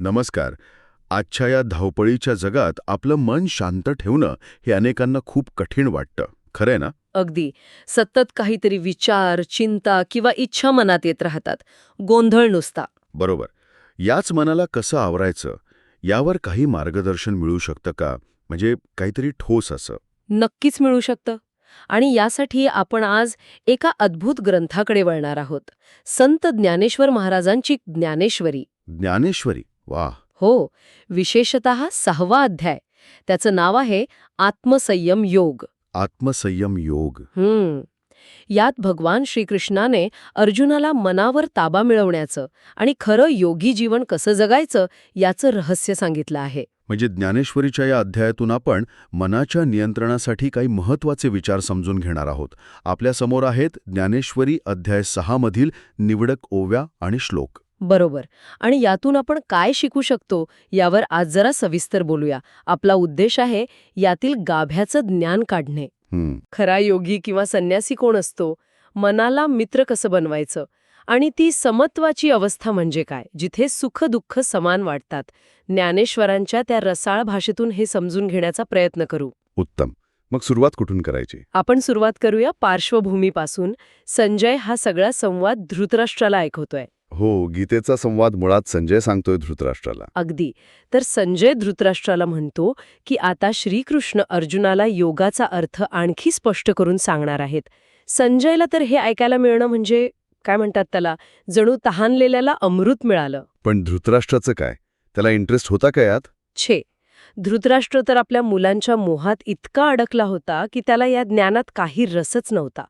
नमस्कार. आजच्या या धावपळीच्या जगात आपलं मन शांत ठेवणं हे अनेकांना खूप कठीण वाटतं. खरंय ना? अगदी. सतत काहीतरी विचार चिंता किंवा इच्छा मनात येत राहतात. गोंधळ नुसता. बरोबर. याच मनाला कसं आवरायचं? यावर काही मार्गदर्शन मिळू शकतं का? म्हणजे काहीतरी ठोस असं. नक्कीच मिळू शकतं. आणि यासाठी आपण आज एका अद्भुत ग्रंथाकडे वळणार आहोत. संत ज्ञानेश्वर महाराजांची ज्ञानेश्वरी. ज्ञानेश्वरी. वा हो विशेषत सहावा अध्याय. त्याचं नाव आहे आत्मसंयम योग. आत्मसंयम योग. हम्म. यात भगवान श्रीकृष्णाने अर्जुनाला मनावर ताबा मिळवण्याचं आणि खरं योगी जीवन कसं जगायचं याचं रहस्य सांगितलं आहे. म्हणजे ज्ञानेश्वरीच्या या अध्यायातून आपण मनाच्या नियंत्रणासाठी काही महत्त्वाचे विचार समजून घेणार आहोत. आपल्यासमोर आहेत ज्ञानेश्वरी अध्याय सहा मधील निवडक ओव्या आणि श्लोक. बरोबर. आणि यातून आपण काय शिकू शकतो यावर आज जरा सविस्तर बोलूया. आपला उद्देश आहे यातील गाभ्याचं ज्ञान काढणे. खरा योगी किंवा संन्यासी कोण असतो? मनाला मित्र कसं बनवायचं? आणि ती समत्वाची अवस्था म्हणजे काय? जिथे सुख दुःख समान वाटतात. ज्ञानेश्वरांच्या त्या रसाळ भाषेतून हे समजून घेण्याचा प्रयत्न करू. उत्तम. मग सुरुवात कुठून करायची? आपण सुरुवात करूया पार्श्वभूमीपासून. संजय हा सगळा संवाद धृतराष्ट्राला ऐकवतोय. हो गीतेचा संवाद मुळात संजय सांगतोय धृतराष्ट्राला. अगदी. तर संजय धृतराष्ट्राला म्हणतो की आता श्रीकृष्ण अर्जुनाला योगाचा अर्थ आणखी स्पष्ट करून सांगणार आहेत. संजयला तर हे ऐकायला मिळणं म्हणजे काय म्हणतात त्याला जणू तहानलेल्याला अमृत मिळालं. पण धृतराष्ट्राचं काय? त्याला इंटरेस्ट होता का यात? छे. धृतराष्ट्र तर आपल्या मुलांच्या मोहात इतका अडकला होता की त्याला या ज्ञानात काही रसच नव्हता.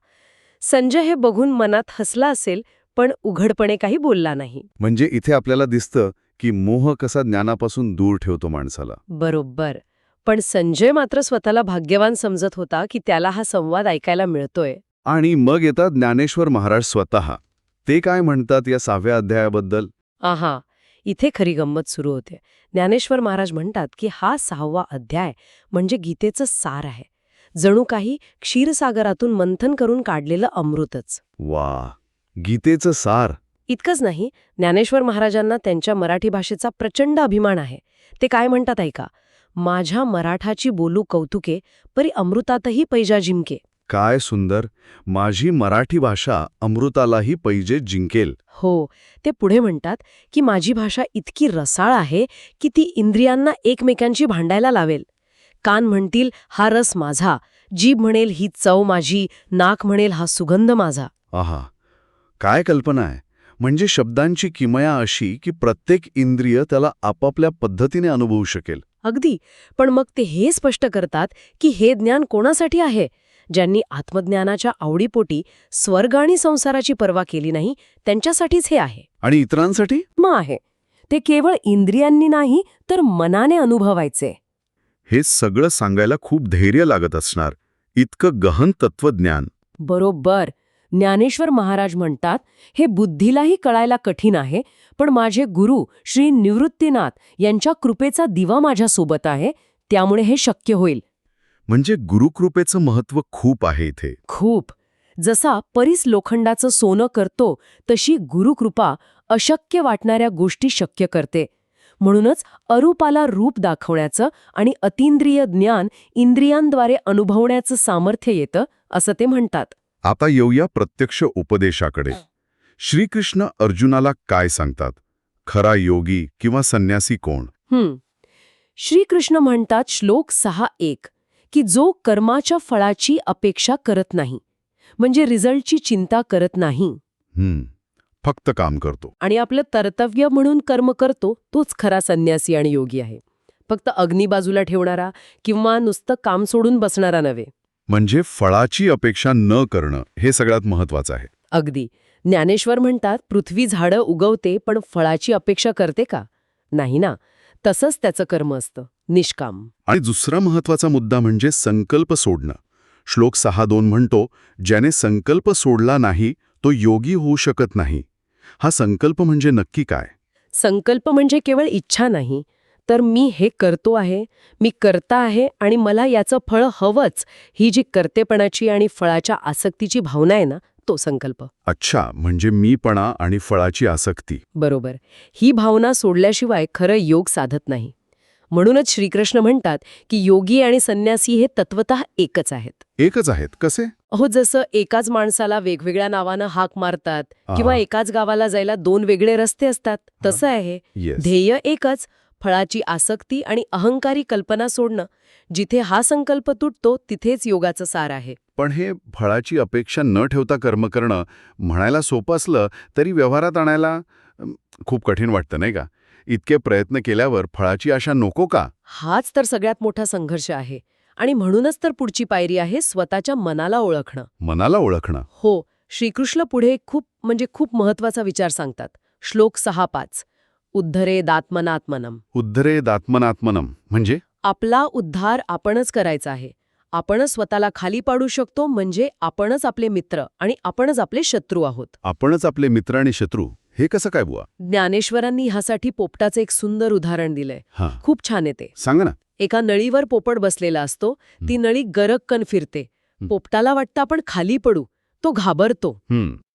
संजय हे बघून मनात हसला असेल पण उघडपणे काही बोलला नाही. म्हणजे इथे आपल्याला दिसतं की मोह कसा ज्ञानापासून दूर ठेवतो माणसाला. बरोबर. पण संजय मात्र स्वतःला भाग्यवान समजत होता की त्याला हा संवाद ऐकायला मिळतोय. आणि मग येतात ज्ञानेश्वर महाराज स्वतः. ते काय म्हणतात या सहाव्या अध्यायाबद्दल? आहा इथे खरी गंमत सुरू होते. ज्ञानेश्वर महाराज म्हणतात की हा सहावा अध्याय म्हणजे गीतेचं सार आहे. जणू काही क्षीरसागरातून मंथन करून काढलेलं अमृतच. वा गीतेचं सार. इतकंच नाही ज्ञानेश्वर महाराजांना त्यांच्या मराठी भाषेचा प्रचंड अभिमान आहे. ते काय म्हणतात ऐका माझ्या मराठाची बोलू कौतुके परी अमृतातही पैजा जिंके. काय सुंदर माझी मराठी भाषा अमृतालाही पैजे जिंकेल. हो ते पुढे म्हणतात की माझी भाषा इतकी रसाळ आहे की ती इंद्रियांना एकमेकांशी भांडायला लावेल. कान म्हणतील हा रस माझा जीभ म्हणेल ही चव माझी नाक म्हणेल हा सुगंध माझा. आहा काय कल्पना आहे? म्हणजे शब्दांची किमया अशी की प्रत्येक इंद्रिय त्याला आपापल्या पद्धतीने अनुभवू शकेल. अगदी. पण मग ते हे स्पष्ट करतात की हे ज्ञान कोणासाठी आहे? ज्यांनी आत्मज्ञानाच्या आवडीपोटी स्वर्ग आणि संसाराची पर्वा केली नाही त्यांच्यासाठीच हे आहे. आणि इतरांसाठी? मग आहे. ते केवळ इंद्रियांनी नाही तर मनाने अनुभवायचे. हे सगळं सांगायला खूप धैर्य लागत असणार. इतकं गहन तत्वज्ञान. बरोबर. ज्ञानेश्वर महाराज म्हणतात हे बुद्धीलाही कळायला कठीण आहे पण माझे गुरु श्री निवृत्तीनाथ यांच्या कृपेचा दिवा माझ्यासोबत आहे त्यामुळे हे शक्य होईल. म्हणजे गुरुकृपेचं महत्त्व खूप आहे इथे. खूप. जसा परीस लोखंडाचं सोनं करतो तशी गुरुकृपा अशक्य वाटणाऱ्या गोष्टी शक्य करते. म्हणूनच अरूपाला रूप दाखवण्याचं आणि अतींद्रिय ज्ञान इंद्रियांद्वारे अनुभवण्याचं सामर्थ्य येतं असं ते म्हणतात. आता येऊया प्रत्यक्ष उपदेशाकडे. श्रीकृष्ण अर्जुनाला काय सांगतात? खरा योगी किंवा संन्यासी कोण? हं. श्रीकृष्ण म्हणतात श्लोक सहा एक की जो कर्माच्या फळाची अपेक्षा करत नाही म्हणजे रिझल्टची चिंता करत नाही. हम्म फक्त काम करतो. आणि आपलं कर्तव्य म्हणून कर्म करतो तोच खरा संन्यासी आणि योगी आहे. फक्त अग्नी बाजूला ठेवणारा किंवा नुसतं काम सोडून बसणारा नव्हे. म्हणजे फळाची अपेक्षा न करणं हे सगळ्यात महत्वाचं आहे. अगदी. ज्ञानेश्वर म्हणतात पृथ्वी झाडं उगवते पण फळाची अपेक्षा करते का? नाही ना. तसंच त्याचं कर्म असतं. निष्काम. आणि दुसरा महत्त्वाचा मुद्दा म्हणजे संकल्प सोडणं. श्लोक सहा दोन म्हणतो ज्याने संकल्प सोडला नाही तो योगी होऊ शकत नाही. हा संकल्प म्हणजे नक्की काय? संकल्प म्हणजे केवळ इच्छा नाही तर मी हे करतो आहे मी करता आहे आणि मला याचं फळ हवंच. ही जी कर्तेपणाची आणि फळाच्या आसक्तीची भावना आहे ना तो संकल्प. अच्छा म्हणजे मीपणा आणि फळाची आसक्ती. बरोबर. ही भावना सोडल्याशिवाय खरं योग साधत नाही. म्हणूनच श्रीकृष्ण म्हणतात की योगी आणि संन्यासी हे तत्वत एकच आहेत. एकच आहेत कसे? अहो जसं एकाच माणसाला वेगवेगळ्या नावानं हाक मारतात किंवा. एकाच गावाला जायला दोन वेगळे रस्ते असतात तसं आहे ध्येय एकच फळाची आसक्ती आणि अहंकारी कल्पना सोडणं जिथे हा संकल्प तुटतो तिथेच योगाचं सार आहे. पण हे फळाची अपेक्षा न ठेवता कर्म करणं म्हणायला सोपं असलं तरी व्यवहारात आणायला खूप कठीण वाटतं नाही का? इतके प्रयत्न केल्यावर फळाची आशा नको का? हाच तर सगळ्यात मोठा संघर्ष आहे. आणि म्हणूनच तर पुढची पायरी आहे स्वतःच्या मनाला ओळखणं. मनाला ओळखणं. हो श्रीकृष्ण पुढे खूप म्हणजे खूप महत्त्वाचा विचार सांगतात. श्लोक सहा पाच. उद्धरे दात्मनात्मनम. उद्धरे दात्मनात्मनम. म्हणजे? आपला उद्धार आपणच करायचा आहे. आपणच स्वतःला खाली पाडू शकतो म्हणजे आपणच आपले मित्र आणि आपणच आपले शत्रू आहोत. आपणच आपले मित्र आणि शत्रू. हे कसं काय बुवा? ज्ञानेश्वरांनी ह्यासाठी पोपटाचं एक सुंदर उदाहरण दिलंय. हां. खूप छान येते सांगा ना. एका नळीवर पोपट बसलेला असतो. ती नळी गरक्कन फिरते. पोपटाला वाटतं आपण खाली पडू. तो घाबरतो.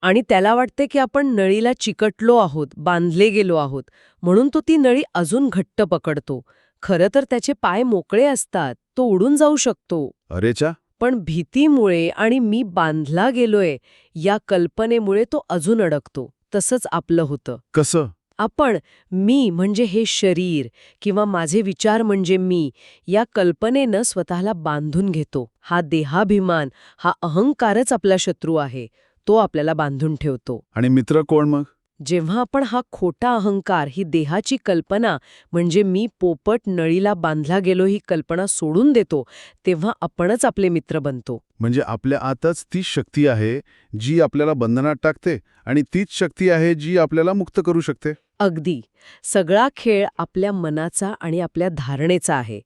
आणि त्याला वाटते की आपण नळीला चिकटलो आहोत बांधले गेलो आहोत म्हणून तो ती नळी अजून घट्ट पकडतो. खरं तर त्याचे पाय मोकळे असतात तो उडून जाऊ शकतो. अरेच्या पण भीतीमुळे आणि मी बांधला गेलोय या कल्पनेमुळे तो अजून अडकतो. तसंच आपलं होतं. कसं? आपण मी म्हणजे हे शरीर किंवा माझे विचार म्हणजे मी या कल्पनेनं स्वतःला बांधून घेतो. हा देहाभिमान हा अहंकारच आपला शत्रू आहे तो आपल्याला बांधून ठेवतो. आणि मित्र कोण मग? जेव्हा आपण हा खोटा अहंकार ही देहाची कल्पना म्हणजे मी पोपट नळीला बांधला गेलो ही कल्पना सोडून देतो तेव्हा आपणच आपले मित्र बनतो. म्हणजे आपल्या आतच तीच शक्ती आहे जी आपल्याला बंधनात टाकते आणि तीच शक्ती आहे जी आपल्याला मुक्त करू शकते? अगदी. सगळा खेळ आपल्या मनाचा आणि आपल्या धारणेचा आहे.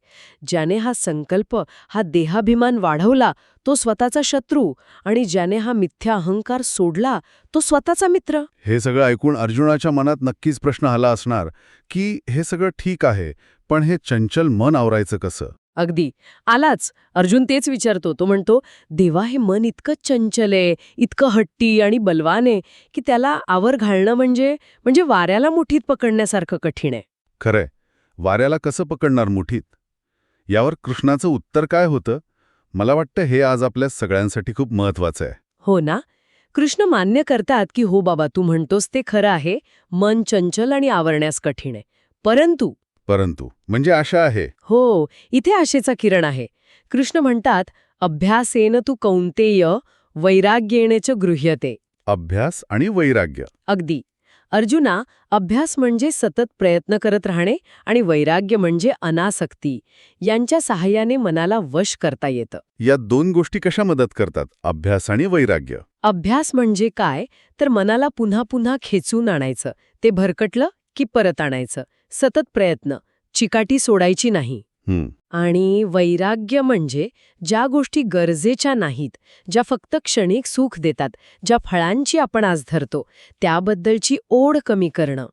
ज्याने हा संकल्प हा देहाभिमान वाढवला तो स्वतःचा शत्रू आणि ज्याने हा मिथ्या अहंकार सोडला तो स्वतःचा मित्र. हे सगळं ऐकून अर्जुनाच्या मनात नक्कीच प्रश्न आला असणार की हे सगळं ठीक आहे पण हे चंचल मन आवरायचं कसं? अगदी. आलाच. अर्जुन तेच विचारतो. तो म्हणतो देवा हे मन इतकं चंचल आहे इतकं हट्टी आणि बलवान आहे की त्याला आवर घालणं म्हणजे म्हणजे वाऱ्याला मुठीत पकडण्यासारखं कठीण आहे. खरंय वाऱ्याला कसं पकडणार मुठीत? यावर कृष्णाचं उत्तर काय होतं? मला वाटतं हे आज आपल्या सगळ्यांसाठी खूप महत्वाचं आहे. हो ना? कृष्ण मान्य करतात की हो बाबा तू म्हणतोस ते खरं आहे. मन चंचल आणि आवरण्यास कठीण आहे. परंतु परंतु म्हणजे आशा आहे. हो इथे आशेचा किरण आहे. कृष्ण म्हणतात अभ्यासेन तू कौंतेय वैराग्येणेच गृह्यते. अभ्यास आणि वैराग्य. अगदी. अर्जुना अभ्यास म्हणजे सतत प्रयत्न करत राहणे आणि वैराग्य म्हणजे अनासक्ती. यांच्या सहाय्याने मनाला वश करता येतं. या दोन गोष्टी कशा मदत करतात? अभ्यास आणि वैराग्य. अभ्यास म्हणजे काय? तर मनाला पुन्हा पुन्हा खेचून आणायचं. ते भरकटलं की परत आणायचं. सतत प्रयत्न चिकाटी सोडायची नाही. आणि वैराग्य म्हणजे ज्या गोष्टी गरजेच्या नाहीत ज्या फक्त क्षणिक सुख देतात ज्या फळांची आपण आज धरतो त्याबद्दलची ओढ कमी करणं.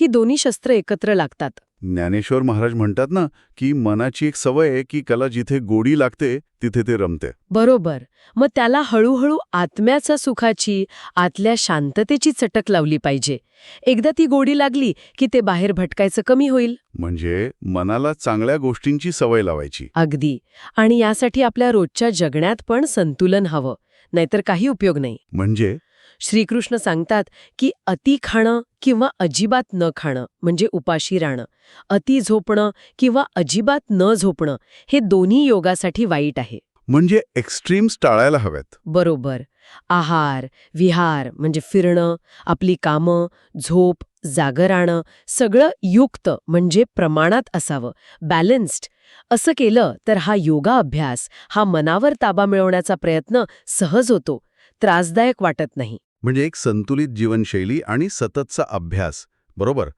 ही दोन्ही शस्त्र एकत्र लागतात. ज्ञानेश्वर महाराज म्हणतात ना की मनाची एक सवय आहे की कला जिथे गोडी लागते तिथे ते रमते. बरोबर. मग त्याला हळूहळू आत्म्याच्या सुखाची आतल्या शांततेची चटक लावली पाहिजे. एकदा ती गोडी लागली की ते बाहेर भटकायचं कमी होईल. म्हणजे मनाला चांगल्या गोष्टींची सवय लावायची. अगदी. आणि यासाठी आपल्या रोजच्या जगण्यात पण संतुलन हवं. नाहीतर काही उपयोग नाही. म्हणजे? श्रीकृष्ण सांगतात की अति खाणं किंवा अजिबात न खाणं म्हणजे उपाशी राहणं अति झोपणं किंवा अजिबात न झोपणं हे दोन्ही योगासाठी वाईट आहे. म्हणजे एक्स्ट्रीम्स टाळायला हव्यात. बरोबर. आहार विहार म्हणजे फिरणं आपली कामं झोप जागं राहणं सगळं युक्त म्हणजे प्रमाणात असावं बॅलन्स्ड असं केलं तर हा योगा अभ्यास हा मनावर ताबा मिळवण्याचा प्रयत्न सहज होतो त्रासदायक वाटत नाही. म्हणजे एक संतुलित जीवनशैली आणि सततचा अभ्यास बरोबर?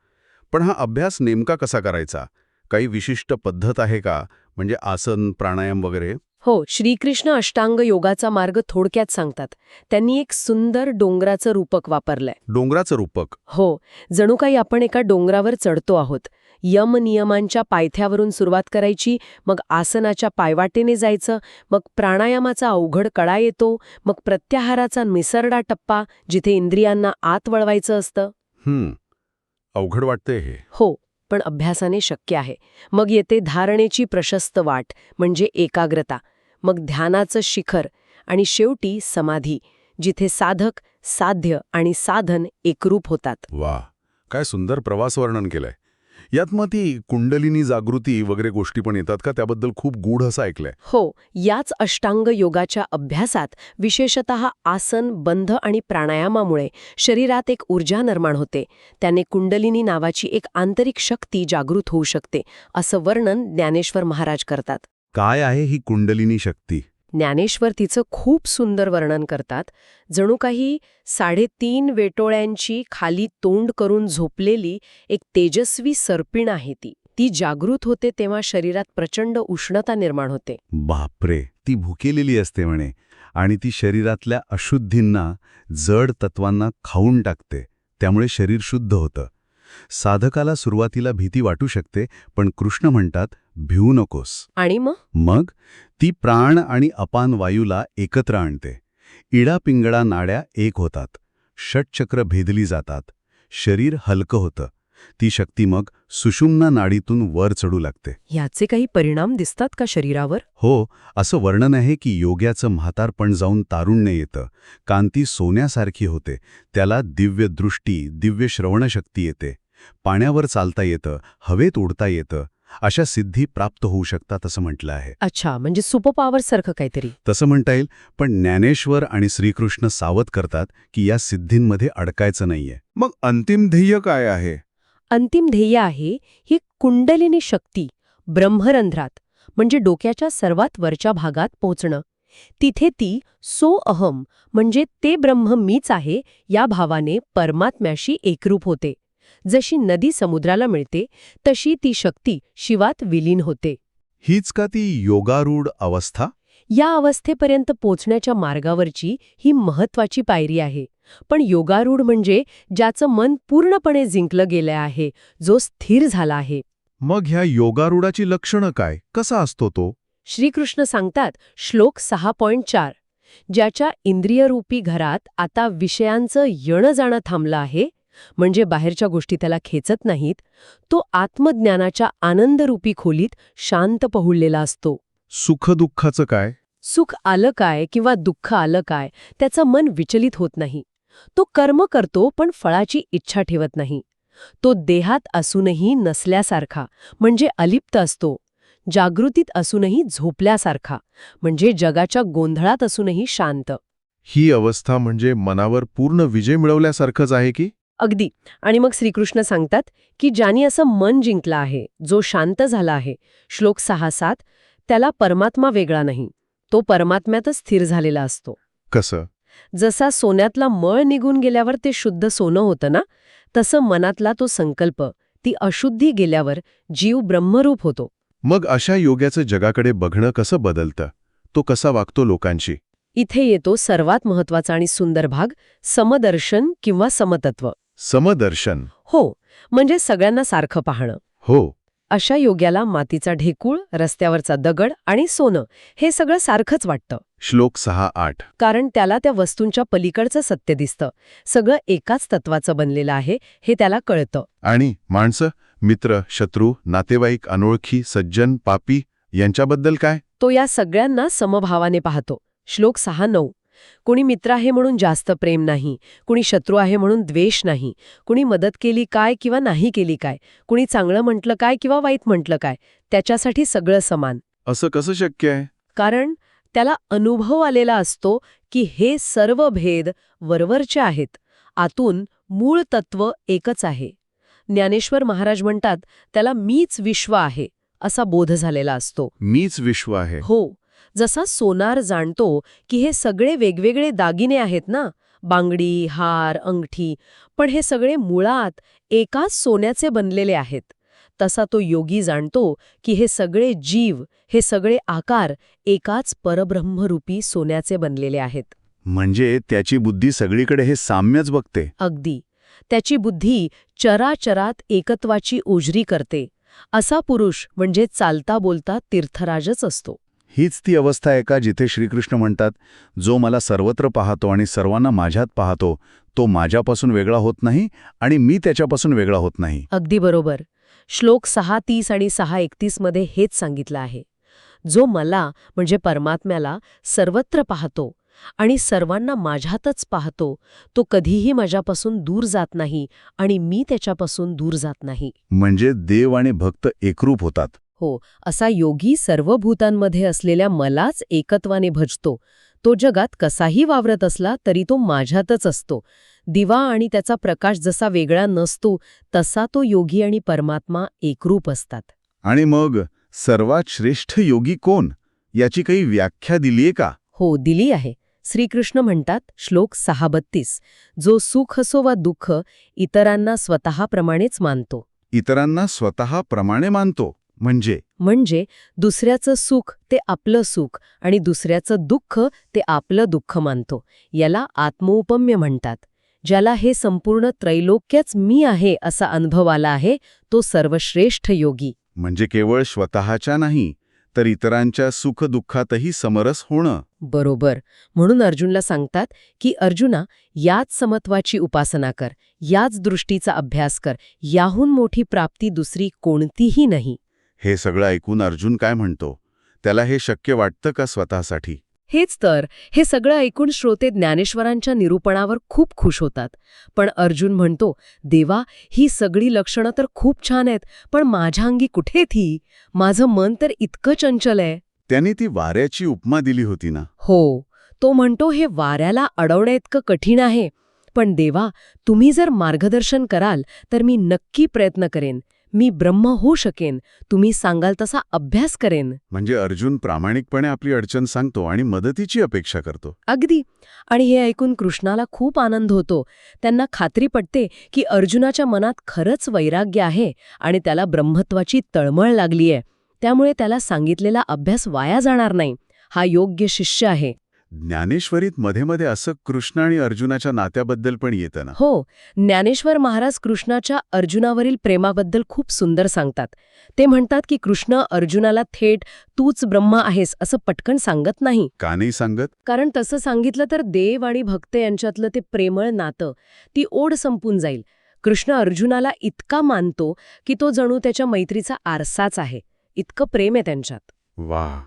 पण हा अभ्यास नेमका कसा करायचा? काही विशिष्ट पद्धत आहे का? म्हणजे आसन प्राणायाम वगैरे? हो श्रीकृष्ण अष्टांग योगाचा मार्ग थोडक्यात सांगतात. त्यांनी एक सुंदर डोंगराचं रूपक वापरलंय. डोंगराचं रूपक? हो जणू काही आपण एका डोंगरावर चढतो आहोत. यम नियमांच्या पायथ्यावरून सुरुवात करायची मग आसनाच्या पायवाटेने जायचं मग प्राणायामाचा अवघड कडा येतो मग प्रत्याहाराचा निसरडा टप्पा जिथे इंद्रियांना आत वळवायचं असतं. हम्म. अवघड वाटतंय हे. हो पण अभ्यासाने शक्य आहे. मग येते धारणेची प्रशस्त वाट म्हणजे एकाग्रता. मग ध्यानाचं शिखर आणि शेवटी समाधी जिथे साधक साध्य आणि साधन एकरूप होतात. वा काय सुंदर प्रवास वर्णन केलंय. यात मग ती कुंडलिनी जागृती वगैरे गोष्टी पण येतात का? त्याबद्दल खूप गूढ असं ऐकलंय. हो याच अष्टांग योगाच्या अभ्यासात विशेषत आसन बंध आणि प्राणायामामुळे शरीरात एक ऊर्जा निर्माण होते. त्याने कुंडलिनी नावाची एक आंतरिक शक्ती जागृत होऊ शकते असं वर्णन ज्ञानेश्वर महाराज करतात. काय आहे ही कुंडलिनी शक्ती? ज्ञानेश्वर तिचं खूप सुंदर वर्णन करतात. जणू काही साडेतीन वेटोळ्यांची खाली तोंड करून झोपलेली एक तेजस्वी सर्पिण आहे ती. ती जागृत होते तेव्हा शरीरात प्रचंड उष्णता निर्माण होते. बापरे ती भुकेलेली असते म्हणे आणि ती शरीरातल्या अशुद्धींना जड तत्वांना खाऊन टाकते. त्यामुळे शरीर शुद्ध होतं. साधकाला सुरुवातीला भीती वाटू शकते पण कृष्ण म्हणतात भिवू नकोस. आणि मग? मग ती प्राण आणि अपान वायूला एकत्र आणते. इडापिंगळा नाड्या एक होतात. षटचक्र भेदली जातात. शरीर हलकं होतं. ती शक्ती मग सुषुम्ना नाडीतून वर चढू लागते. ह्याचे काही परिणाम दिसतात का शरीरावर? हो असं वर्णन आहे की योग्याचं म्हातारपण जाऊन तारुण्य येतं. कांती सोन्यासारखी होते. त्याला दिव्य दृष्टी दिव्य श्रवणशक्ती येते. पाण्यावर चालता येतं हवेत उडता येतं अशा सिद्धी प्राप्त होऊ शकतात असं म्हटलं आहे. अच्छा म्हणजे सुपर पॉवर सारखं काहीतरी. तसं म्हणता येईल पण ज्ञानेश्वर आणि श्रीकृष्ण सावध करतात की या सिद्धींमध्ये अडकायचं नाहीये. मग अंतिम ध्येय काय आहे? अंतिम ध्येय आहे ही कुंडलिनी शक्ती ब्रह्मरंध्रात म्हणजे डोक्याच्या सर्वात वरच्या भागात पोचणं. तिथे ती सो अहम म्हणजे ते ब्रह्म मीच आहे या भावाने परमात्म्याशी एकरूप होते. जशी नदी समुद्राला मिळते तशी ती शक्ती शिवात विलीन होते. हीच का ती योगारूढ अवस्था? या अवस्थेपर्यंत पोचण्याच्या मार्गावरची ही महत्वाची पायरी आहे. पण योगारूढ म्हणजे ज्याचं मन पूर्णपणे जिंकलं गेलं आहे जो स्थिर झाला आहे. मग ह्या योगारूढाची लक्षणं काय? कसा असतो तो? श्रीकृष्ण सांगतात श्लोक सहा पॉइंट चार ज्याच्या इंद्रियरूपी घरात आता विषयांचं येणं जाणं थांबलं आहे म्हणजे बाहेरच्या गोष्टी त्याला खेचत नाहीत तो आत्मज्ञानाच्या आनंदरूपी खोलीत शांत पहुडलेला असतो. सुखदुःखाचं काय? सुख आलं काय किंवा दुःख आलं काय त्याचं मन विचलित होत नाही. तो कर्म करतो पण फळाची इच्छा ठेवत नाही. तो देहात असूनही नसल्यासारखा म्हणजे अलिप्त असतो. जागृतीत असूनही झोपल्यासारखा म्हणजे जगाच्या गोंधळात असूनही शांत. ही अवस्था म्हणजे मनावर पूर्ण विजय मिळवल्यासारखंच आहे की? अगदी. आणि मग श्रीकृष्ण सांगतात की ज्यानी असं मन जिंकलं आहे जो शांत झाला आहे श्लोक सहा सात त्याला परमात्मा वेगळा नाही तो परमात्म्यातच स्थिर झालेला असतो. कसं? जसा सोन्यातला मळ निघून गेल्यावर ते शुद्ध सोनं होतं ना तसं मनातला तो संकल्प ती अशुद्धी गेल्यावर जीव ब्रह्मरूप होतो. मग अशा योग्याचं जगाकडे बघणं कसं बदलतं? तो कसा वागतो लोकांशी? इथे येतो सर्वात महत्त्वाचा आणि सुंदर भाग समदर्शन किंवा समतत्व. समदर्शन. हो म्हणजे सगळ्यांना सारखं पाहणं. हो. अशा योग्याला मातीचा ढेकूळ रस्त्यावरचा दगड आणि सोनं हे सगळं सारखंच वाटतं. श्लोक सहा आठ. कारण त्याला त्या वस्तूंच्या पलीकडचं सत्य दिसतं. सगळं एकाच तत्वाचं बनलेलं आहे हे त्याला कळतं. आणि माणसं मित्र शत्रू नातेवाईक अनोळखी सज्जन पापी यांच्याबद्दल काय? तो या सगळ्यांना समभावाने पाहतो. श्लोक सहा नऊ. कुणी मित्र आहे म्हणून जास्त प्रेम नाही कुणी शत्रू आहे म्हणून द्वेष नाही कुणी मदत केली काय किंवा नाही केली काय कुणी चांगलं म्हटलं काय किंवा वाईट म्हटलं काय त्याच्यासाठी सगळं समान. असं कसं शक्य आहे? कारण त्याला अनुभव आलेला असतो की हे सर्व भेद वरवरचे आहेत आतून मूळ तत्व एकच आहे. ज्ञानेश्वर महाराज म्हणतात त्याला मीच विश्व आहे असा बोध झालेला असतो. मीच विश्व आहे. हो जसा सोनार जाणतो की हे सगळे वेगवेगळे दागिने आहेत ना बांगडी हार अंगठी पण हे सगळे मुळात एकाच सोन्याचे बनलेले आहेत. तसा तो योगी जाणतो की हे सगळे जीव हे सगळे आकार एकाच परब्रह्मरूपी सोन्याचे बनलेले आहेत. म्हणजे त्याची बुद्धी सगळीकडे हे साम्यच बघते. अगदी. त्याची बुद्धी चराचरात एकत्वाची ओजरी करते. असा पुरुष म्हणजे चालता बोलता तीर्थराजच असतो. हीच ती अवस्था आहे का जिथे श्रीकृष्ण म्हणतात जो मला सर्वत्र पाहतो आणि सर्वांना माझ्यात पाहतो तो माझ्यापासून वेगळा होत नाही आणि मी त्याच्यापासून वेगळा होत नाही. अगदी बरोबर. श्लोक सहा तीस आणि सहा एकतीसमध्ये हेच सांगितलं आहे. जो मला म्हणजे परमात्म्याला सर्वत्र पाहतो आणि सर्वांना माझ्यातच पाहतो तो कधीही माझ्यापासून दूर जात नाही आणि मी त्याच्यापासून दूर जात नाही. म्हणजे देव आणि भक्त एकरूप होतात. हो असा योगी सर्व भूतांमध्ये असलेल्या मलाच एकत्वाने भजतो. तो जगात कसाही वावरत असला तरी तो माझ्यातच असतो. दिवा आणि त्याचा प्रकाश जसा वेगळा नसतो तसा तो योगी आणि परमात्मा एकरूप असतात. आणि मग सर्वात श्रेष्ठ योगी कोण? याची काही व्याख्या दिलीये का? हो दिली आहे. श्रीकृष्ण म्हणतात श्लोक सहा बत्तीस जो सुख असो वा दुःख इतरांना स्वतःप्रमाणेच मानतो. इतरांना स्वतःप्रमाणे मानतो. म्हणजे? म्हणजे दुसऱ्याचं सुख ते आपलं सुख आणि दुसऱ्याचं दुःख ते आपलं दुःख मानतो. याला आत्मौपम्य म्हणतात. ज्याला हे संपूर्ण त्रैलोक्यच मी आहे असा अनुभव आला आहे तो सर्वश्रेष्ठ योगी. म्हणजे केवळ स्वतःच्या नाही तर इतरांच्या सुखदुःखातही समरस होणं. बरोबर. म्हणून अर्जुनला सांगतात की अर्जुना याच समत्वाची उपासना कर याच दृष्टीचा अभ्यास कर याहून मोठी प्राप्ती दुसरी कोणतीही नाही. हे सगळं ऐकून अर्जुन काय म्हणतो? त्याला हे शक्य वाटतं का स्वतःसाठी? हेच तर. हे सगळं ऐकून श्रोते ज्ञानेश्वरांच्या निरूपणावर खूप खुश होतात. पण अर्जुन म्हणतो देवा ही सगळी लक्षणं तर खूप छान आहेत पण माझ्या अंगी कुठे थी माझं मन तर इतकं चंचल आहे. त्यांनी ती वाऱ्याची उपमा दिली होती ना? हो. तो म्हणतो हे वाऱ्याला अडवण्या इतकं कठीण आहे. पण देवा तुम्ही जर मार्गदर्शन कराल तर मी नक्की प्रयत्न करेन. मी ब्रह्म होऊ शकेन तुम्ही सांगाल तसा अभ्यास करेन. म्हणजे अर्जुन प्रामाणिकपणे आपली अडचण सांगतो आणि मदतीची अपेक्षा करतो. अगदी. आणि हे ऐकून कृष्णाला खूप आनंद होतो. त्यांना खात्री पटते की अर्जुनाच्या मनात खरंच वैराग्य आहे आणि त्याला ब्रह्मत्वाची तळमळ लागलीय. त्यामुळे त्याला सांगितलेला अभ्यास वाया जाणार नाही. हा योग्य शिष्य आहे. ज्ञानेश्वरीत मध्ये मध्ये असं कृष्ण आणि अर्जुनाच्या नात्याबद्दल पण येतं ना? हो ज्ञानेश्वर महाराज कृष्णाच्या अर्जुनावरील प्रेमाबद्दल खूप सुंदर सांगतात. ते म्हणतात की कृष्ण अर्जुनाला थेट तूच ब्रह्म आहेस असं पटकन सांगत नाही. का नाही सांगत? कारण तसं सांगितलं तर देव आणि भक्त यांच्यातलं ते प्रेमळ नातं ती ओढ संपून जाईल. कृष्ण अर्जुनाला इतका मानतो की तो जणू त्याच्या मैत्रीचा आरसाच आहे. इतकं प्रेम आहे त्यांच्यात. वा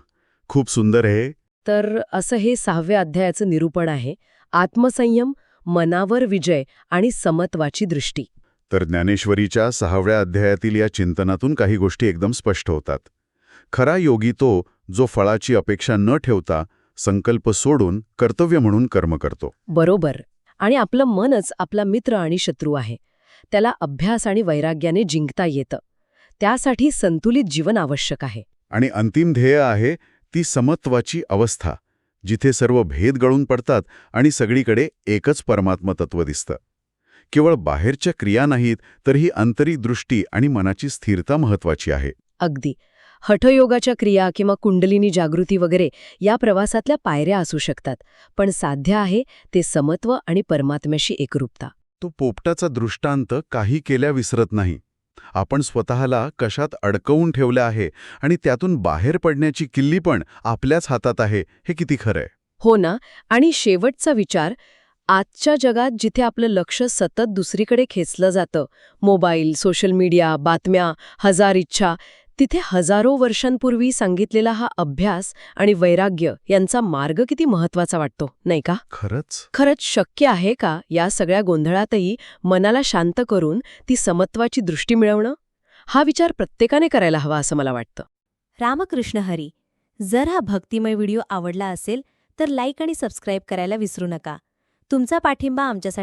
खूप सुंदर आहे तर असं हे सहाव्या अध्यायाचं निरूपण आहे. आत्मसंयम मनावर विजय आणि समत्वाची दृष्टी. तर ज्ञानेश्वरीच्या सहाव्या अध्यायातील या चिंतनातून काही गोष्टी एकदम स्पष्ट होतात. खरा योगी तो जो फळाची अपेक्षा न ठेवता संकल्प सोडून कर्तव्य म्हणून कर्म करतो. बरोबर. आणि आपलं मनच आपला मित्र आणि शत्रू आहे. त्याला अभ्यास आणि वैराग्याने जिंकता येतं. त्यासाठी संतुलित जीवन आवश्यक आहे. आणि अंतिम ध्येय आहे ती समत्वाची अवस्था जिथे सर्व भेद गळून पडतात आणि सगळीकडे एकच परमात्म तत्व दिसतं. केवळ बाहेरच्या क्रिया नाहीत तर ही आंतरिक दृष्टी आणि मनाची स्थिरता महत्वाची आहे. अगदी. हठयोगाच्या क्रिया किंवा कुंडलिनी जागृती वगैरे या प्रवासातल्या पायऱ्या असू शकतात पण साध्य आहे ते समत्व आणि परमात्म्याशी एकरूपता. तो पोपटाचा दृष्टांत काही केल्या विसरत नाही. आपण स्वतःला कशात अडकवून ठेवलं आहे आणि त्यातून बाहेर पडण्याची किल्ली पण आपल्याच हातात आहे हे किती खरंय. हो ना? आणि शेवटचा विचार आजच्या जगात जिथे आपलं लक्ष सतत दुसरीकडे खेचलं जातं मोबाईल सोशल मीडिया बातम्या हजार इच्छा तिथे हजारो वर्षांपूर्वी सांगितलेला हा अभ्यास आणि वैराग्य यांचा मार्ग किती महत्त्वाचा वाटतो नाही का? खरंच? खरंच शक्य आहे का या सगळ्या गोंधळातही मनाला शांत करून ती समत्वाची दृष्टी मिळवणं? हा विचार प्रत्येकाने करायला हवा असं मला वाटतं. रामकृष्ण हरी. जर हा भक्तिमय व्हिडिओ आवडला असेल तर लाईक आणि सबस्क्राईब करायला विसरू नका. तुमचा पाठिंबा आमच्यासाठी